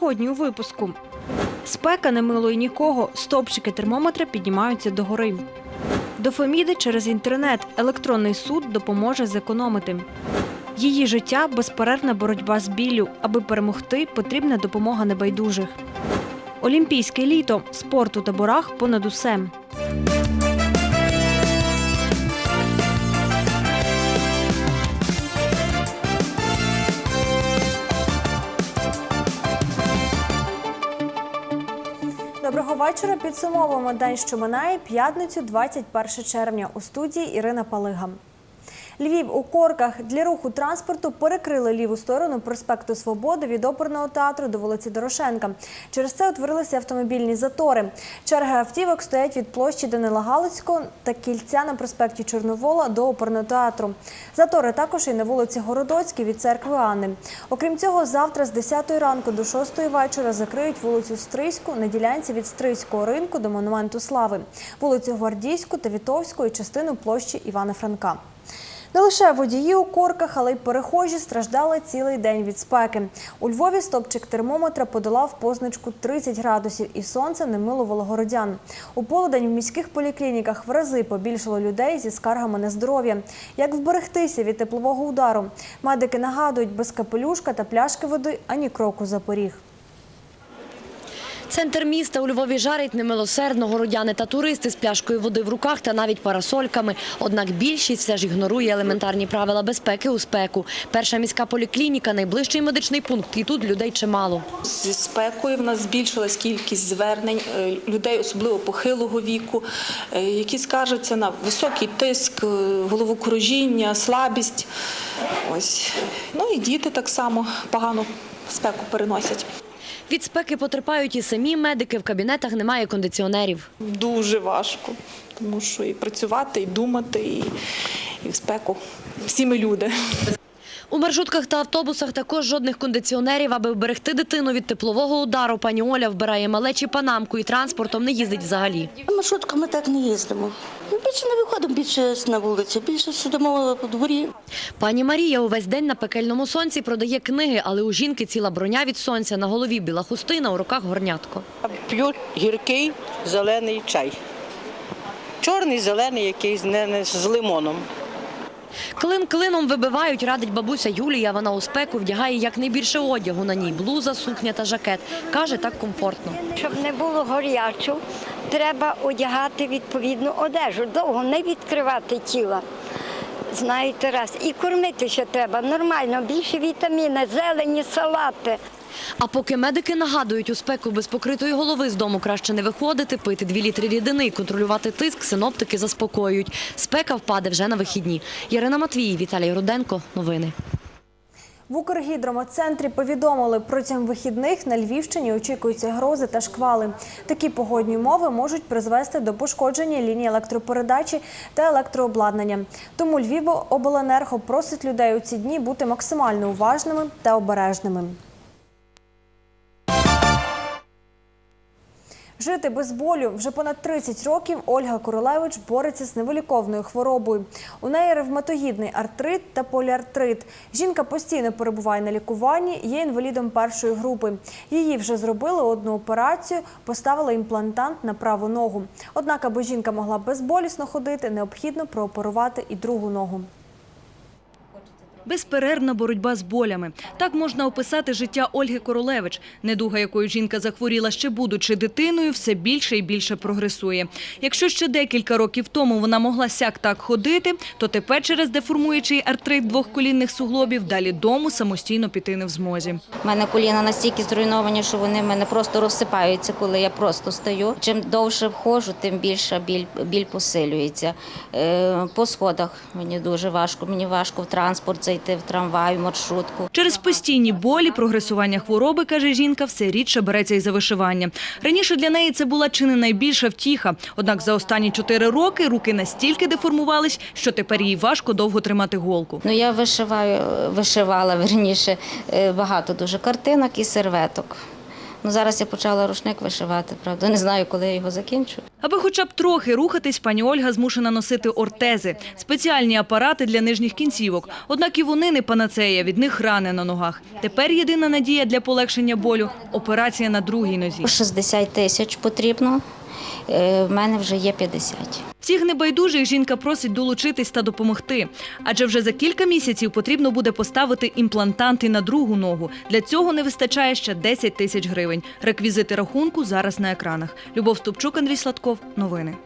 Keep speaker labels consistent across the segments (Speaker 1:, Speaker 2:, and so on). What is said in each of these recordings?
Speaker 1: Сьогодні у випуску. Спека не милує нікого, стопчики термометра піднімаються догори. До Феміди через інтернет електронний суд допоможе зекономити. Її життя безперервна боротьба з біллю. Аби перемогти, потрібна допомога небайдужих. Олімпійське літо спорт у таборах понад усе. Вечора. Підсумовуємо день, що минає п'ятницю, 21 червня. У студії Ірина Палига. Львів у корках для руху транспорту перекрили ліву сторону проспекту Свободи від оперного театру до вулиці Дорошенка. Через це утворилися автомобільні затори. Черги автівок стоять від площі Данила Галицького та кільця на проспекті Чорновола до оперного театру. Затори також і на вулиці Городоцькій від церкви Анни. Окрім цього, завтра з 10 ранку до 6 вечора закриють вулицю Стрийську на ділянці від Стрийського ринку до Монументу Слави, вулицю Гвардійську та Вітовську і частину площі Івана Франка. Не лише водії у корках, але й перехожі страждали цілий день від спеки. У Львові стопчик термометра подолав позначку 30 градусів, і сонце не милувало городян. У полудень в міських поліклініках в рази побільшало людей зі скаргами на здоров'я. Як вберегтися від теплового удару? Медики нагадують, без капелюшка та пляшки води ані кроку за поріг.
Speaker 2: Центр міста у Львові жарить немилосердно городяни та туристи з пляшкою води в руках та навіть парасольками. Однак більшість все ж ігнорує елементарні правила безпеки у спеку. Перша міська поліклініка – найближчий медичний пункт, і тут людей чимало.
Speaker 3: Зі спекою в нас збільшилась кількість звернень е, людей, особливо похилого віку, е, які скаржаться на високий тиск, е, головокружіння, слабість. Ось. Ну і діти так само погано спеку переносять.
Speaker 2: Від спеки потерпають і самі медики, в кабінетах немає кондиціонерів.
Speaker 3: Дуже важко, тому що і працювати, і думати, і, і в спеку. Всі ми люди.
Speaker 2: У маршрутках та автобусах також жодних кондиціонерів. Аби вберегти дитину від теплового удару, пані Оля вбирає малечі панамку і транспортом не їздить взагалі.
Speaker 4: Маршрутками так не їздимо. Ми більше не виходимо більше на вулицю, більше сидимо у дворі.
Speaker 2: Пані Марія увесь день на пекельному сонці продає книги, але у жінки ціла броня від сонця, на голові біла хустина, у руках горнятко.
Speaker 5: П'ю гіркий зелений чай. Чорний, зелений якийсь не, не з лимоном.
Speaker 2: Клин клином вибивають, радить бабуся Юлія. Вона у спеку вдягає якнайбільше одягу на ній – блуза, сукня та жакет. Каже, так комфортно.
Speaker 6: Щоб не було горячо, треба одягати відповідну одежу, довго не відкривати тіла. Знаєте, раз. І кормити ще треба нормально, більше вітаміни, зелені, салати.
Speaker 2: А поки медики нагадують, у спеку без покритої голови з дому краще не виходити, пити 2 літри рідини і контролювати тиск, синоптики заспокоюють. Спека впаде вже на вихідні. Ярина Матвій, Віталій Руденко. Новини.
Speaker 1: В Укргідромоцентрі повідомили, протягом вихідних на Львівщині очікуються грози та шквали. Такі погодні умови можуть призвести до пошкодження лінії електропередачі та електрообладнання. Тому Львівобленерго просить людей у ці дні бути максимально уважними та обережними. Жити без болю вже понад 30 років Ольга Королевич бореться з невиліковною хворобою. У неї ревматоїдний артрит та поліартрит. Жінка постійно перебуває на лікуванні, є інвалідом першої групи. Її вже зробили одну операцію, поставили імплантант на праву ногу. Однак, аби жінка могла безболісно ходити, необхідно прооперувати і другу ногу.
Speaker 7: Безперервна боротьба з болями. Так можна описати життя Ольги Королевич. Недуга, якою жінка захворіла ще будучи дитиною, все більше і більше прогресує. Якщо ще декілька років тому вона могла сяк так ходити, то тепер через деформуючий артрит двох колінних суглобів далі дому самостійно піти не в змозі.
Speaker 8: У мене коліна настільки зруйновані, що вони в мене просто розсипаються, коли я просто стою. Чим довше входжу, тим більше біль, біль посилюється. Е, по сходах мені дуже важко. Мені важко в транспорт зайти, в трамвай, в маршрутку.
Speaker 7: Через постійні болі, прогресування хвороби, каже жінка, все рідше береться і за вишивання. Раніше для неї це була чи не найбільша втіха. Однак за останні чотири роки руки настільки деформувались, що тепер їй важко довго тримати голку.
Speaker 8: Ну я вишиваю, вишивала верніше е, багато дуже картинок і серветок. Ну, зараз я почала рушник вишивати, правда. Не знаю, коли я його закінчу.
Speaker 7: Аби хоча б трохи рухатись, пані Ольга змушена носити ортези – спеціальні апарати для нижніх кінцівок. Однак і вони не панацея, від них рани на ногах. Тепер єдина надія для полегшення болю – операція на другій нозі.
Speaker 8: 60 тисяч потрібно, в мене вже є 50.
Speaker 7: Всіх небайдужих жінка просить долучитись та допомогти. Адже вже за кілька місяців потрібно буде поставити імплантанти на другу ногу. Для цього не вистачає ще 10 тисяч гривень. Реквізити рахунку зараз на екранах. Любов Ступчук, Андрій Сладков. Новини.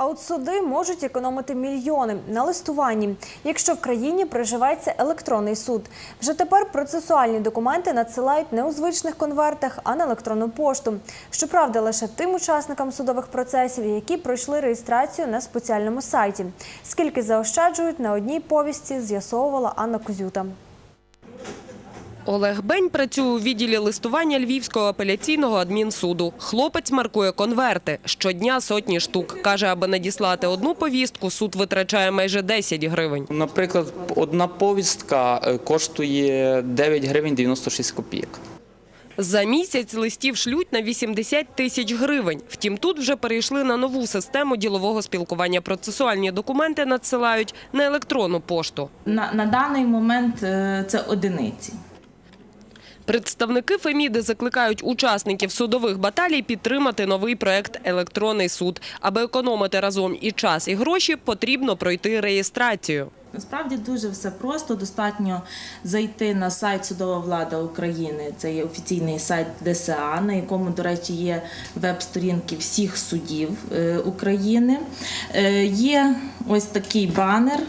Speaker 1: А от суди можуть економити мільйони на листуванні, якщо в країні приживеться електронний суд. Вже тепер процесуальні документи надсилають не у звичних конвертах, а на електронну пошту. Щоправда, лише тим учасникам судових процесів, які пройшли реєстрацію на спеціальному сайті. Скільки заощаджують на одній повісті, з'ясовувала Анна Кузюта.
Speaker 9: Олег Бень працює у відділі листування Львівського апеляційного адмінсуду. Хлопець маркує конверти. Щодня сотні штук. Каже, аби надіслати одну повістку, суд витрачає майже 10 гривень.
Speaker 10: Наприклад, одна повістка е, коштує 9 гривень 96 копійок.
Speaker 9: За місяць листів шлють на 80 тисяч гривень. Втім, тут вже перейшли на нову систему ділового спілкування. Процесуальні документи надсилають на електронну пошту.
Speaker 11: На, на даний момент е, це одиниці.
Speaker 9: Представники Феміди закликають учасників судових баталій підтримати новий проект «Електронний суд». Аби економити разом і час, і гроші, потрібно пройти реєстрацію.
Speaker 11: Насправді дуже все просто. Достатньо зайти на сайт Судова влада України. Це є офіційний сайт ДСА, на якому, до речі, є веб-сторінки всіх судів е, України. Е, Є ось такий банер.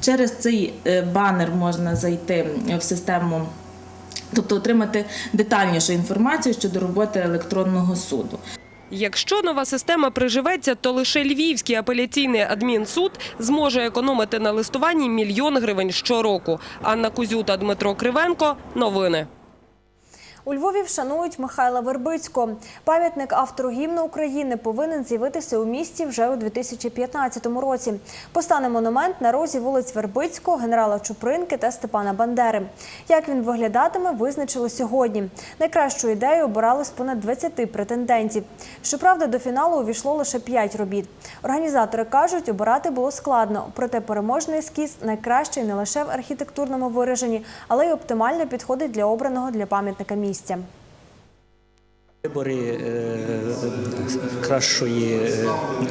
Speaker 11: Через цей е, банер можна зайти в систему. Тобто отримати детальнішу інформацію щодо роботи електронного суду.
Speaker 9: Якщо нова система приживеться, то лише Львівський апеляційний адмінсуд зможе економити на листуванні мільйон гривень щороку. Анна Кузюта, Дмитро Кривенко. Новини.
Speaker 1: У Львові вшанують Михайла Вербицького. Пам'ятник автору гімну України повинен з'явитися у місті вже у 2015 році. Постане монумент на розі вулиць Вербицького, генерала Чупринки та Степана Бандери. Як він виглядатиме, визначили сьогодні. Найкращу ідею обирали з понад 20 претендентів. Щоправда, до фіналу увійшло лише 5 робіт. Організатори кажуть, обирати було складно, проте переможний ескіз найкращий не лише в архітектурному вираженні, але й оптимально підходить для обраного для пам'ятника місця.
Speaker 12: Вибори е, кращої е,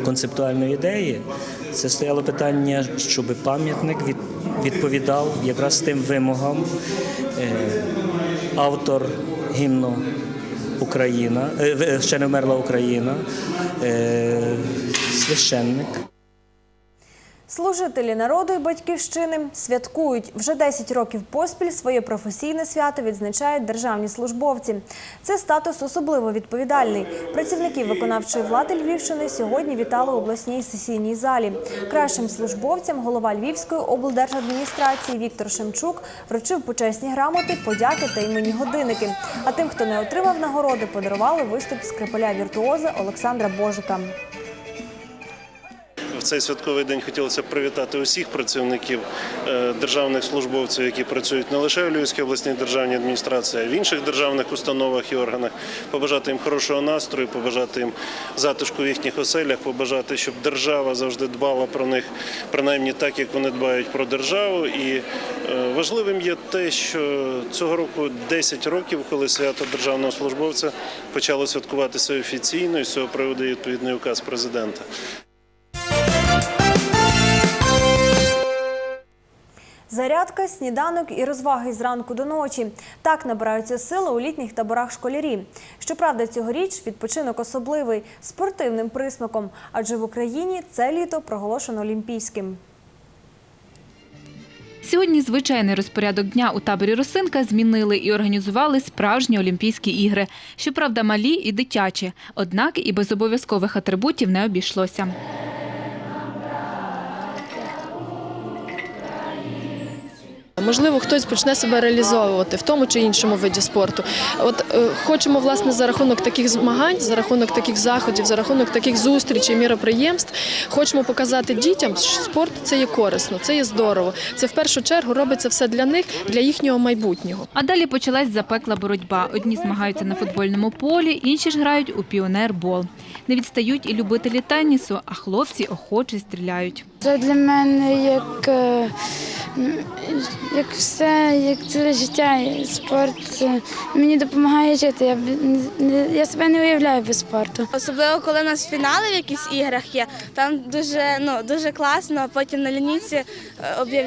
Speaker 12: концептуальної ідеї це стояло питання, щоб пам'ятник відповідав якраз тим вимогам. Е, Автор гімну Україна, ще не вмерла Україна, священник.
Speaker 1: Служителі народу і батьківщини святкують вже 10 років поспіль своє професійне свято відзначають державні службовці. Це статус особливо відповідальний. Працівників виконавчої влади Львівщини сьогодні вітали у обласній сесійній залі. Кращим службовцям голова Львівської облдержадміністрації Віктор Шемчук вручив почесні грамоти, подяки та імені годинники. А тим, хто не отримав нагороди, подарували виступ скрипаля віртуоза Олександра Божика.
Speaker 13: В цей святковий день хотілося б привітати усіх працівників е, державних службовців, які працюють не лише в Львівській обласній державній адміністрації, а й в інших державних установах і органах. Побажати їм хорошого настрою, побажати їм затишку в їхніх оселях, побажати, щоб держава завжди дбала про них, принаймні так, як вони дбають про державу. І е, важливим є те, що цього року 10 років, коли свято державного службовця почало святкуватися офіційно, і з цього приводу є відповідний указ президента.
Speaker 1: Зарядка, сніданок і розваги зранку до ночі. Так набираються сили у літніх таборах школярі. Щоправда, цьогоріч відпочинок особливий спортивним присмаком, адже в Україні це літо проголошено олімпійським.
Speaker 14: Сьогодні звичайний розпорядок дня у таборі Росинка змінили і організували справжні Олімпійські ігри. Щоправда, малі і дитячі. Однак і без обов'язкових атрибутів не обійшлося.
Speaker 15: Можливо, хтось почне себе реалізовувати в тому чи іншому виді спорту. От е, хочемо власне за рахунок таких змагань, за рахунок таких заходів, за рахунок таких зустрічей, міроприємств, хочемо показати дітям, що спорт це є корисно, це є здорово. Це в першу чергу робиться все для них, для їхнього майбутнього.
Speaker 14: А далі почалась запекла боротьба. Одні змагаються на футбольному полі, інші ж грають у піонербол. Не відстають і любителі тенісу, а хлопці охоче стріляють.
Speaker 16: Це для мене як, е, як все, як ціле життя. Спорт е, мені допомагає жити. Я, я себе не уявляю без спорту.
Speaker 17: Особливо, коли у нас фінали в якихось іграх є, там дуже, ну, дуже класно, потім на лінійці е, об'яв...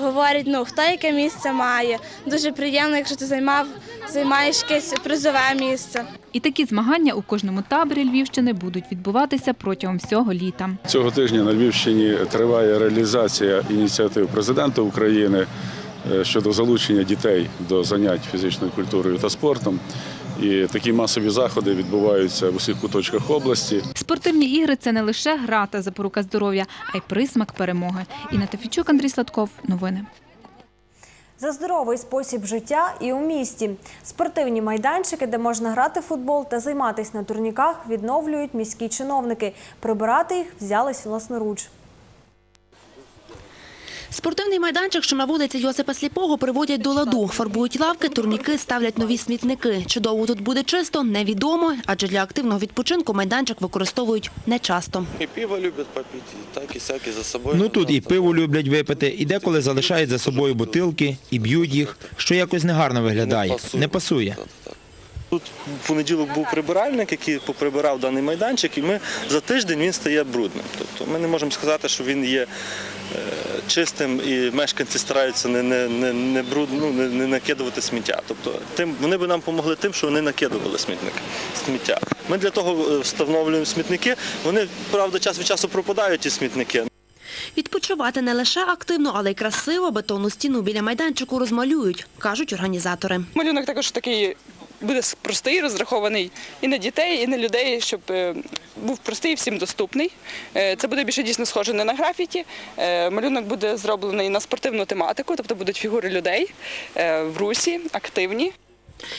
Speaker 17: говорять, ну, хто яке місце має. Дуже приємно, якщо ти займав, займаєш якесь призове місце.
Speaker 14: І такі змагання у кожному таборі Львівщини будуть відбуватися протягом всього літа.
Speaker 18: Цього тижня на Львівщині триває реалізація ініціатив президента України е, щодо залучення дітей до занять фізичною культурою та спортом. І такі масові заходи відбуваються в усіх куточках області.
Speaker 14: Спортивні ігри це не лише гра та запорука здоров'я, а й присмак перемоги. Інна Тофічук, Андрій Сладков. Новини.
Speaker 1: За здоровий спосіб життя і у місті. Спортивні майданчики, де можна грати в футбол та займатися на турніках, відновлюють міські чиновники. Прибирати їх взялись власноруч.
Speaker 19: Спортивний майданчик, що на вулиці Йосипа Сліпого, приводять до ладу. Фарбують лавки, турніки, ставлять нові смітники. Чи довго тут буде чисто, невідомо, адже для активного відпочинку майданчик використовують нечасто.
Speaker 20: І пиво люблять попити, і так і сяк, за собою.
Speaker 21: Ну тут і пиво люблять випити, і деколи залишають за собою бутилки і б'ють їх, що якось негарно виглядає. Не пасує.
Speaker 20: Тут в понеділок був прибиральник, який поприбирав даний майданчик, і ми за тиждень він стає брудним. Тобто ми не можемо сказати, що він є чистим і мешканці стараються не, не, не, не, бруд, ну, не, не накидувати сміття. Тобто тим, вони би нам допомогли тим, що вони накидували смітник, сміття. Ми для того е, встановлюємо смітники. Вони, правда, час від часу пропадають ті смітники.
Speaker 19: Відпочивати не лише активно, але й красиво бетонну стіну біля майданчику розмалюють, кажуть організатори.
Speaker 22: Малюнок також такий буде простий, розрахований і на дітей, і на людей, щоб е, був простий і всім доступний. Е, Це буде більше дійсно схоже не на графіті. Е, Малюнок буде зроблений на спортивну тематику, тобто будуть фігури людей в русі, активні.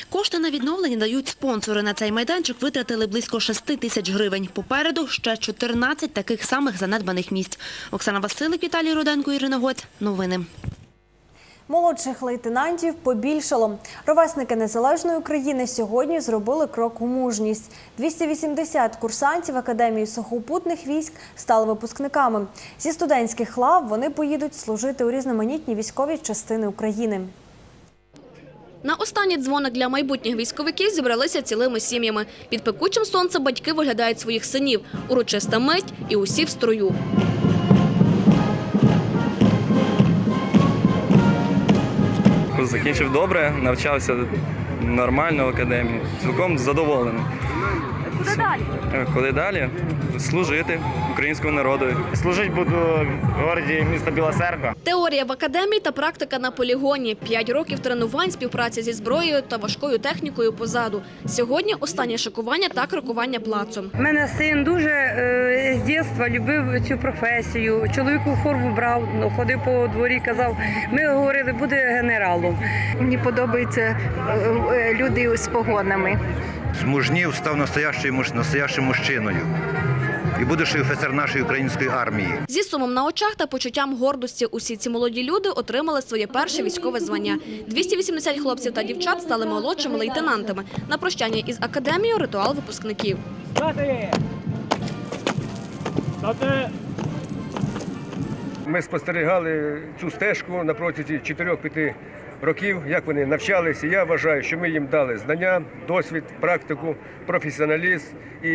Speaker 19: Кошти на відновлення дають спонсори. На цей майданчик витратили близько 6 тисяч гривень. Попереду ще 14 таких самих занедбаних місць. Оксана Василик, Віталій Руденко, Ірина Гоць. Новини.
Speaker 1: Молодших лейтенантів побільшало. Ровесники незалежної України сьогодні зробили крок у мужність. 280 курсантів Академії сухопутних військ стали випускниками. Зі студентських лав вони поїдуть служити у різноманітні військові частини України.
Speaker 23: На останній дзвоник для майбутніх військовиків зібралися цілими сім'ями. Під пекучим сонцем батьки виглядають своїх синів. Урочиста мить і усі в строю.
Speaker 24: Закінчив добре, навчався нормально в академії. Цілком задоволений.
Speaker 23: Куди далі?
Speaker 24: Е, Коли далі? Служити українському народу.
Speaker 25: Служить буду в городі міста Біла Церква.
Speaker 23: Теорія в академії та практика на полігоні. П'ять років тренувань, співпраця зі зброєю та важкою технікою позаду. Сьогодні останнє шикування та крокування плацом.
Speaker 26: У мене син дуже е, з дитинства любив цю професію. Чоловіку форму брав, ну, ходив по дворі, казав, ми говорили, буде генералом.
Speaker 27: Мені подобаються е, люди з погонами.
Speaker 28: Змужнів став настоящим, настоящим мужчиною. І будеш офіцер нашої української армії.
Speaker 23: Зі сумом на очах та почуттям гордості усі ці молоді люди отримали своє перше військове звання. 280 хлопців та дівчат стали молодшими лейтенантами. На прощання із академією ритуал випускників.
Speaker 29: Ми спостерігали цю стежку на протязі 4-5 років, як вони навчалися. Я вважаю, що ми їм дали знання, досвід, практику, професіоналізм. І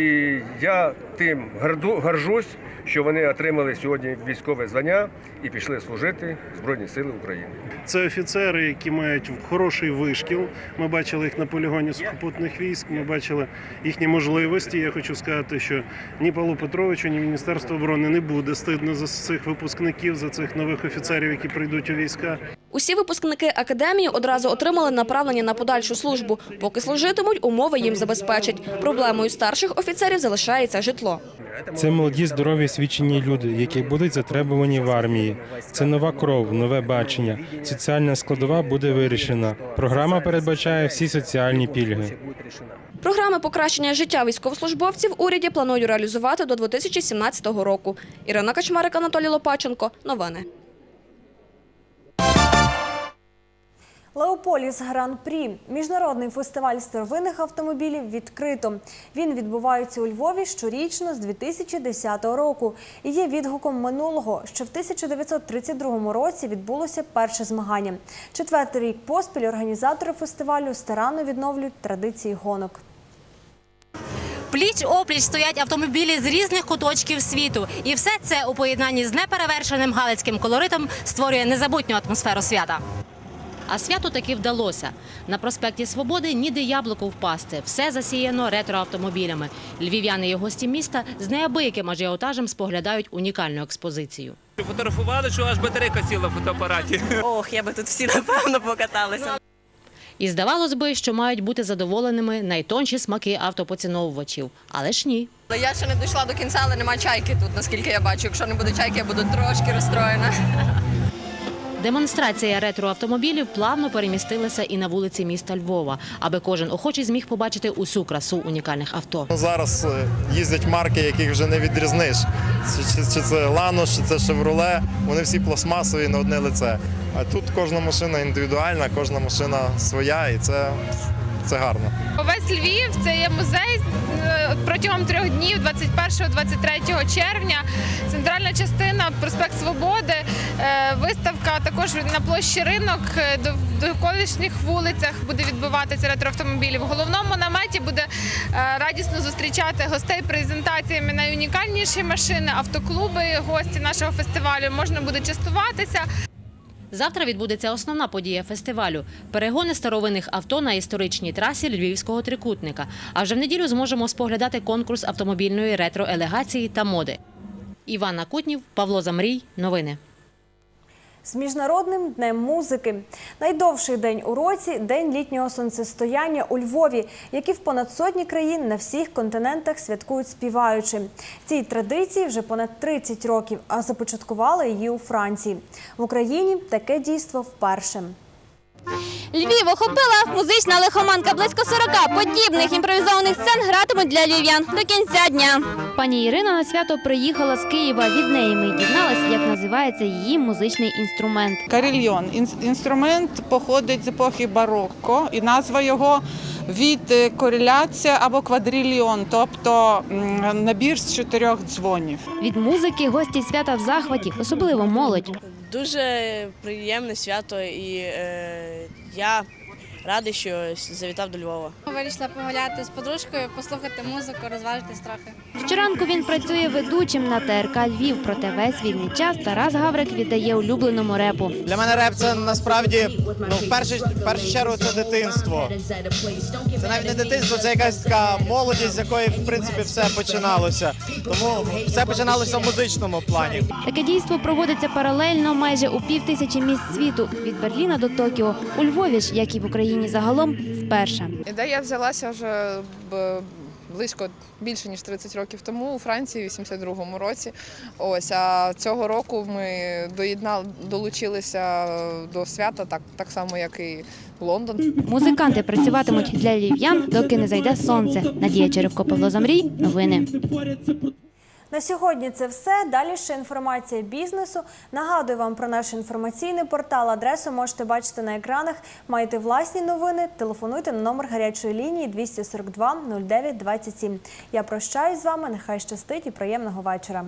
Speaker 29: я тим горжусь, що вони отримали сьогодні військове звання і пішли служити в Збройні Сили України.
Speaker 13: Це офіцери, які мають хороший вишкіл. Ми бачили їх на полігоні сухопутних військ. Ми бачили їхні можливості. Я хочу сказати, що ні Павлу Петровичу, ні Міністерству оборони не буде стидно за цих випускників, за цих нових офіцерів, які прийдуть у війська.
Speaker 23: Усі випускники академії одразу отримали направлення на подальшу службу. Поки служитимуть, умови їм забезпечать. Проблемою старших офіцерів залишається житло.
Speaker 30: Це молоді, здорові, освічені люди, які будуть затребувані в армії. Це нова кров, нове бачення. Соціальна складова буде вирішена. Програма передбачає всі соціальні пільги.
Speaker 23: Програми покращення життя військовослужбовців уряді планують реалізувати до 2017 року. Ірина Качмарик, Анатолій Лопаченко. Новини.
Speaker 1: Леополіс Гран-прі міжнародний фестиваль старовинних автомобілів відкрито. Він відбувається у Львові щорічно з 2010 року і є відгуком минулого, що в 1932 році відбулося перше змагання. Четвертий рік поспіль організатори фестивалю старанно відновлюють традиції гонок.
Speaker 31: Пліч-опліч стоять автомобілі з різних куточків світу. І все це у поєднанні з неперевершеним галицьким колоритом створює незабутню атмосферу свята. А свято таки вдалося. На проспекті Свободи ніде яблуко впасти. Все засіяно ретроавтомобілями. Львів'яни і гості міста з неабияким ажіотажем споглядають унікальну експозицію.
Speaker 32: Фотографували, що аж батарейка сіла в фотоапараті.
Speaker 31: Ох, я би тут всі напевно покаталися. І здавалось би, що мають бути задоволеними найтонші смаки автопоціновувачів. Але ж ні.
Speaker 33: Я ще не дійшла до кінця, але нема чайки тут, наскільки я бачу. Якщо не буде чайки, я буду трошки розстроєна.
Speaker 31: Демонстрація ретроавтомобілів плавно перемістилася і на вулиці міста Львова, аби кожен охочий зміг побачити усю красу унікальних авто.
Speaker 34: Зараз е, їздять марки, яких вже не відрізниш. Чи, це Ланос, чи це Шевроле. Вони всі пластмасові на одне лице. А тут кожна машина індивідуальна, кожна машина своя, і це, це гарно.
Speaker 9: Увесь Львів це є музей протягом трьох днів, 21-23 червня. Центральна частина проспект Свободи, е, виставка також на площі ринок е, до довколишніх вулицях буде відбуватися ретроавтомобілі. В головному наметі буде е, радісно зустрічати гостей презентаціями найунікальніші машини, автоклуби, гості нашого фестивалю. Можна буде частуватися.
Speaker 31: Завтра відбудеться основна подія фестивалю перегони старовинних авто на історичній трасі Львівського трикутника. А вже в неділю зможемо споглядати конкурс автомобільної ретро-елегації та моди. Івана Кутнів, Павло Замрій. Новини.
Speaker 1: З міжнародним днем музики найдовший день у році день літнього сонцестояння у Львові, який в понад сотні країн на всіх континентах святкують співаючи. Цій традиції вже понад 30 років, а започаткували її у Франції. В Україні таке дійство вперше.
Speaker 35: Львів охопила музична лихоманка. Близько 40 подібних імпровізованих сцен гратимуть для львів'ян до кінця дня.
Speaker 36: Пані Ірина на свято приїхала з Києва. Від неї ми дізналися, як називається її музичний інструмент.
Speaker 37: Карельйон. Ін- Інструмент походить з епохи барокко, і назва його від е, кореляція або квадрильйон, тобто набір з чотирьох дзвонів.
Speaker 36: Від музики гості свята в захваті, особливо молодь.
Speaker 38: Дуже приємне свято, і е, я радий, що завітав до Львова.
Speaker 39: Вирішила погуляти з подружкою, послухати музику, розважитись трохи.
Speaker 36: Щоранку він працює ведучим на ТРК Львів, проте весь вільний час Тарас Гаврик віддає улюбленому репу.
Speaker 19: Для мене реп це насправді ну, в першу, в першу чергу це дитинство. Це навіть не дитинство, це якась така молодість, з якої в принципі все починалося. Тому все починалося в музичному плані.
Speaker 36: Таке дійство проводиться паралельно майже у пів тисячі міст світу від Берліна до Токіо. У Львові ж, як і в Україні загалом, вперше.
Speaker 40: Ідея взялася вже близько більше ніж 30 років тому у Франції, в 82-му році. Ось а цього року ми доєднали, долучилися до свята, так, так само, як і Лондон.
Speaker 36: Музиканти працюватимуть для львів'ян, доки не зайде сонце. Надія Черевко, Павло Замрій. Новини.
Speaker 1: На сьогодні це все. Далі ще інформація бізнесу. Нагадую вам про наш інформаційний портал. Адресу можете бачити на екранах. Маєте власні новини. Телефонуйте на номер гарячої лінії 242 09 27. Я прощаюсь з вами. Нехай щастить і приємного вечора.